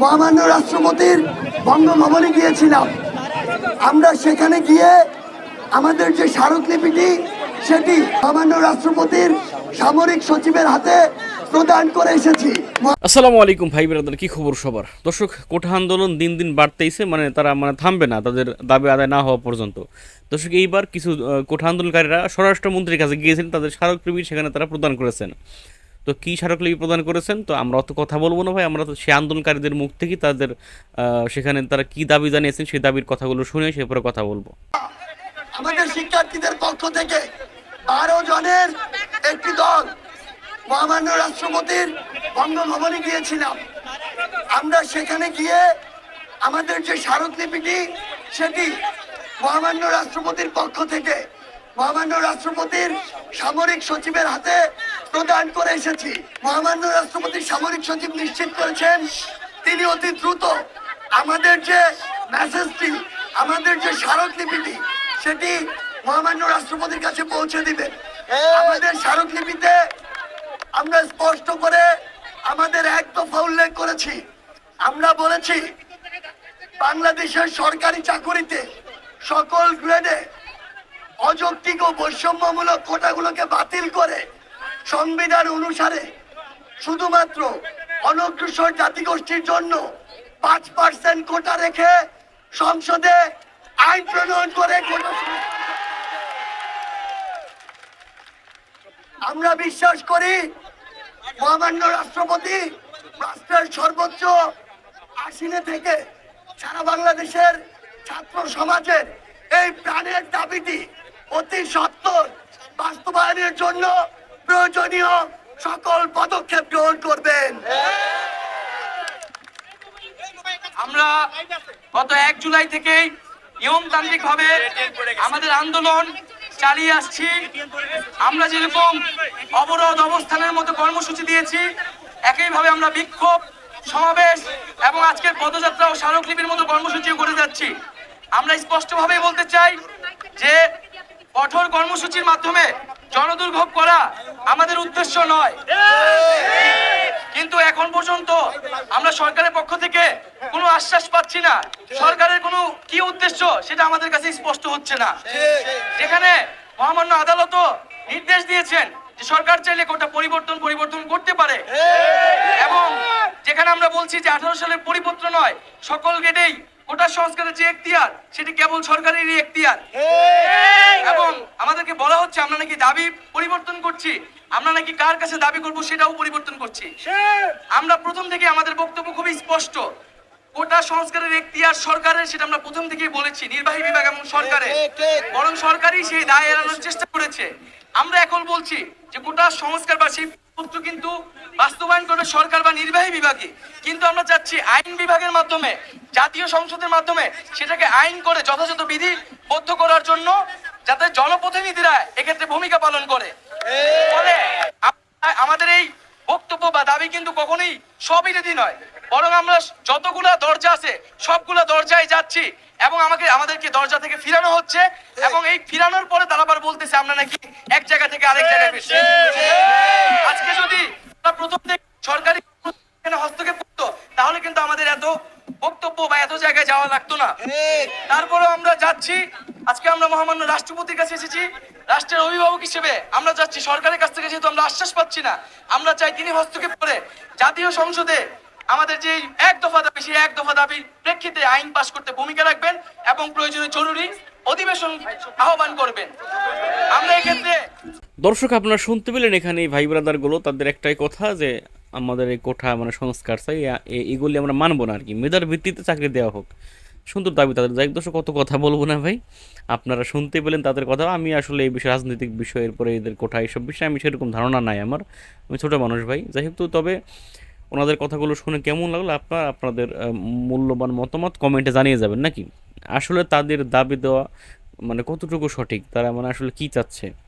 মহামান্য রাষ্ট্রপতির বঙ্গভবনে গিয়েছিলাম। আমরা সেখানে গিয়ে আমাদের যে স্মারকলিপিটি, সেটি মহামান্য রাষ্ট্রপতির সামরিক সচিবের হাতে প্রদান করে এসেছি। আসসালামু আলাইকুম ভাই ব্রাদার, কি খবর সবার? দর্শক, কোঠা আন্দোলন দিন দিন বাড়তেইছে মানে তারা মানে থামবে না, তাদের দাবি আদায় না হওয়া পর্যন্ত। দর্শক, এইবার কিছু কোঠা আন্দোলনকারীরা স্বরাষ্ট্রমন্ত্রীর কাছে গিয়েছিলেন, তাদের স্মারকলিপি সেখানে তারা প্রদান করেছেন। তো কী স্মারকলিপি প্রদান করেছেন? তো আমরা অত কথা বলব না ভাই, আমরা তো সেই আন্দোলনকারীদের মুখ থেকেই তাদের সেখানে তারা কি দাবি জানিয়েছেন সেই দাবির কথাগুলো শুনে সেরপরে কথা বলব। আমাদের শিক্ষার্থীদের পক্ষ থেকে বারো জনের একটি দল মহামান্য রাষ্ট্রপতির বঙ্গভবনে গিয়েছিলাম। আমরা সেখানে গিয়ে আমাদের যে স্মারকলিপিটি, সেটি মহামান্য রাষ্ট্রপতির পক্ষ থেকে মহামান্য রাষ্ট্রপতির সামরিক সচিবের হাতে প্রদান করে এসেছি। মহামান্য রাষ্ট্রপতির সামরিক সচিব নিশ্চিত করেছেন তিনি অতি দ্রুত আমাদের যে মেসেজটি আমাদের যে স্মারকলিপিটি সেটি মহামান্য রাষ্ট্রপতির কাছে পৌঁছে দিবেন। আমাদের স্মারকলিপিতে আমরা স্পষ্ট করে আমাদের এক দফা উল্লেখ করেছি। আমরা বলেছি বাংলাদেশের সরকারি চাকুরিতে সকল গ্রেডে অযৌক্তিক ও বৈষম্যমূলক কোটাগুলোকে বাতিল করে সংবিধান অনুসারে শুধুমাত্র অনগ্রসর জাতিগোষ্ঠীর জন্য পাঁচ পার্সেন্ট কোটা রেখে সংসদে আইন প্রণয়ন করে আমরা বিশ্বাস করি মহামান্য রাষ্ট্রপতি রাষ্ট্রের সর্বোচ্চ আসীনে থেকে সারা বাংলাদেশের ছাত্র সমাজের এই প্রাণের দাবিটি অতি সত্তর বাস্তবায়নের জন্য প্রয়োজনীয় সকল পদক্ষেপ গ্রহণ করবেন। আমরা গত এক জুলাই থেকেই নিয়মতান্ত্রিক ভাবে আমাদের আন্দোলন চালিয়ে আসছি। আমরা যেরকম অবরোধ অবস্থানের মতো কর্মসূচি দিয়েছি, একইভাবে আমরা বিক্ষোভ, সমাবেশ এবং আজকের পদযাত্রা ও স্মারকলিপির মতো কর্মসূচিও করে যাচ্ছি। আমরা স্পষ্টভাবে বলতে চাই কঠোর কর্মসূচির মাধ্যমে জনদুর্ভোগ করা আমাদের উদ্দেশ্য নয়। কিন্তু এখন পর্যন্ত আমরা সরকারের পক্ষ থেকে কোনো আশ্বাস পাচ্ছি না। সরকারের কোনো কি উদ্দেশ্য সেটা আমাদের কাছে স্পষ্ট হচ্ছে না। যেখানে মহামান্য আদালতও নির্দেশ দিয়েছেন যে সরকার চাইলে কোটা পরিবর্তন পরিবর্তন করতে পারে। এবং যেখানে আমরা বলছি যে আঠারো সালের পরিপত্র নয়, সকল গেটেই কোটা সংস্কারের যে এখতিয়ার সেটি কেবল সরকারেরই এখতিয়ার। এবং আমাদেরকে বলা হচ্ছে আমরা নাকি দাবি পরিবর্তন করছি। আমরা নাকি কার কাছে দাবি করব সেটাও পরিবর্তন করছি। আমরা প্রথম থেকে আমাদের বক্তব্য খুবই স্পষ্ট। কোটা সংস্কারের এখতিয়ার সরকারের সেটা আমরা প্রথম থেকেই বলেছি নির্বাহী বিভাগ এবং সরকারের। বরং সরকারই সেই দায় এড়ানোর চেষ্টা করেছে। আমরা এখন বলছি যে কোটা সংস্কার বা সেই কিন্তু বাস্তবায়ন করবে সরকার বা নির্বাহী বিভাগে কিন্তু আমরা চাচ্ছি আইন বিভাগের মাধ্যমে, জাতীয় সংসদের মাধ্যমে সেটাকে আইন করে যথাযথ বিধি বদ্ধ করার জন্য যাতে জনপ্রতিনিধিরা এক্ষেত্রে ভূমিকা পালন করে। ফলে আমাদের এই বক্তব্য বা দাবি কিন্তু কখনোই স্ববিরোধী নয়। বরং আমরা যতগুলা দরজা আছে, সবগুলা দরজায় যাচ্ছি এবং আমাকে, আমাদেরকে দরজা থেকে ফিরানো হচ্ছে এবং এই ফিরানোর পরে তারা আবার বলতেছে, আমরা নাকি এক জায়গা থেকে আরেক জায়গায় ফিরছি আজকে যদি আমরা প্রথম থেকে সরকারি হস্তক্ষেপ করতো তাহলে কিন্তু আমাদের এত বক্তব্য বা এত জায়গায় যাওয়া লাগতো না। তারপরেও আমরা যাচ্ছি আজকে আমরা মহামান্য রাষ্ট্রপতির কাছে এসেছি রাষ্ট্রের অভিভাবক হিসেবে আমরা যাচ্ছি সরকারের কাছ থেকে যেহেতু আমরা আশ্বাস পাচ্ছি না আমরা চাই তিনি হস্তক্ষেপ করে জাতীয় সংসদে আমাদের যে এক দফা দাবি সেই এক দফা দাবির প্রেক্ষিতে আইন পাশ করতে ভূমিকা রাখবেন এবং প্রয়োজনে জরুরি অধিবেশন আহ্বান করবেন। আমরা এক্ষেত্রে দর্শক, আপনারা শুনতে পেলেন এখানে এই ভাই ব্রাদারগুলো, তাদের একটাই কথা যে আমাদের এই কোঠা মানে সংস্কার চাই, এ- এ- এগুলি আমরা মানবো না আর কি। মেধার ভিত্তিতে চাকরি দেওয়া হোক। সুন্দর দাবি তাদের। যাই দর্শক, কত কথা বলব না ভাই। আপনারা শুনতে পেলেন তাদের কথা। আমি আসলে এই বিষয়ে রাজনৈতিক বিষয়ের পরে এদের কোঠা এইসব বিষয়ে আমি সেরকম ধারণা নাই আমার। আমি ছোটো মানুষ ভাই। যাই হোক তো, তবে ওনাদের কথাগুলো শুনে কেমন লাগল আপনার, আপনাদের মূল্যবান মতামত কমেন্টে জানিয়ে যাবেন, নাকি? আসলে তাদের দাবি দেওয়া মানে কতটুকু সঠিক? তারা মানে আসলে কি চাচ্ছে?